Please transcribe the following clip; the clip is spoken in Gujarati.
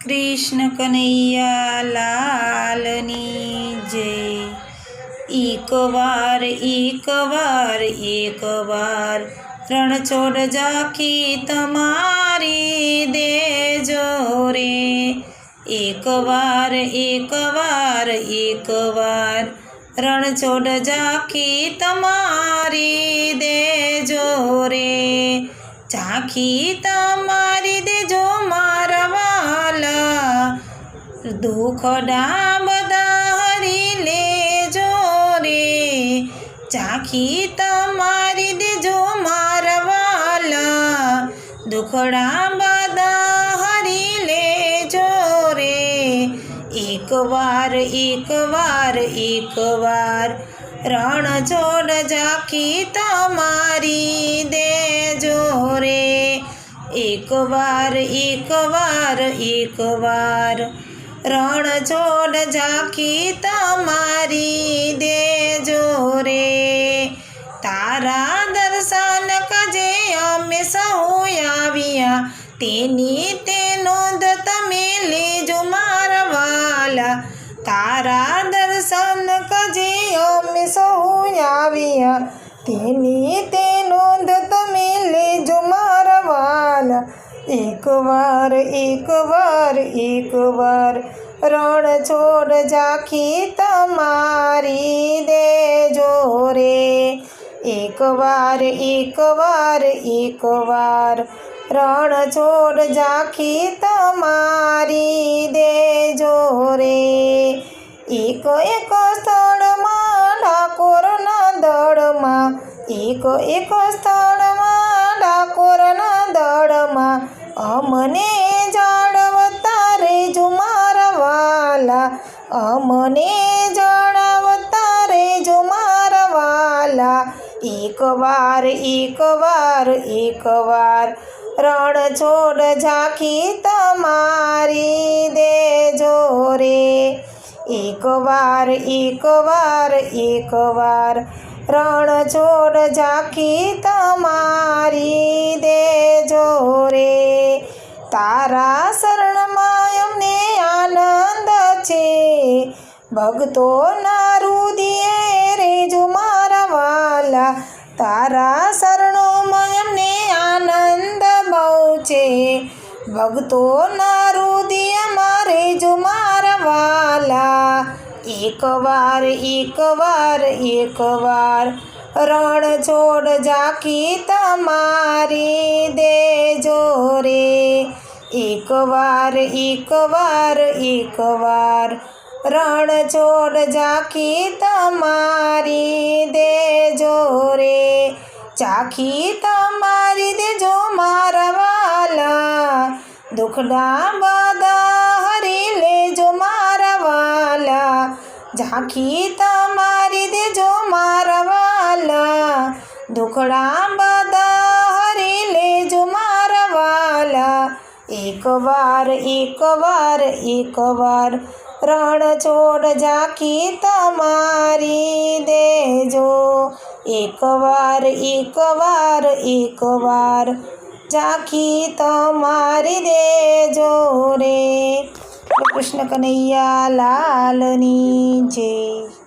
કૃષ્ણ કનૈયા લાલની જય એક વાર એક વાર એક વાર રણ છોડ જાખી તમારી દેજો રે. એક વાર એક વાર એક વાર રણ છોડ જાખી તમારી દેજો રે. ઝાંખી તમારી દેજો વાલા દુખડા બધા હરી લેજો રે. ચાખી તમારી દેજો મારા વાલા. દુખડા બધા હરી લેજો રે. એક વાર એક વાર એક વાર રણ છોડ જાખી તમારી દેજો રે. એક વાર એક વાર એક વાર રણ છોડ ઝાંખી તમારી દેજો રે. તારા દર્શન કજે અમે સહુ આવ્યા. તેની તે નોંધ તમે લેજો મારા વાલા તારા દર્શન કજે અમે સહુ આવ્યા. તેની તે નોંધ તમે લેજો મારા એક વાર એક વાર એક વાર રણ છોડ ઝાંખી તમારી દેજો રે. એક વાર એક વાર એક વાર રણ છોડ ઝાંખી તમારી દેજો રે. એક એક સ્થળમાં ડાકોરના દળમાં, એક એક સ્થળમાં ડાકોરના દળમાં અમને જાળવતા રેજો મારા વાલા અમને જાળવતા રેજો મારા વાલા એક વાર એક વાર એક વાર રણ છોડ ઝાંખી તમારી દેજો રે. એક વાર એક વાર એક વાર રણ છોડ ઝાંખી તમારી ભક્તોના રુદિયે રેજો મારા વાલા. તારા શરણોમાં અમને આનંદ બહુ છે. ભગતો ભક્તોના મારે જો મારા વાલા. એક વાર એક વાર રણ છોડ જાકી તમારી દેજો રે. એક વાર એક વાર એક વાર રણ છોડ ઝાંખી તમારી દેજો રે. ઝાંખી તમારી દેજો મારા વાલા. દુખડા બધા હરી લેજો મારા વાલા. ઝાંખી તમારી દેજો મારા વાલા. દુખડા બધા એક વાર એક વાર એક વાર રણ છોડ ઝાંખી તમારી દેજો. એક વાર એક વાર એક વાર ઝાંખી તમારી દેજો રે. કૃષ્ણ કનૈયા લાલની જય.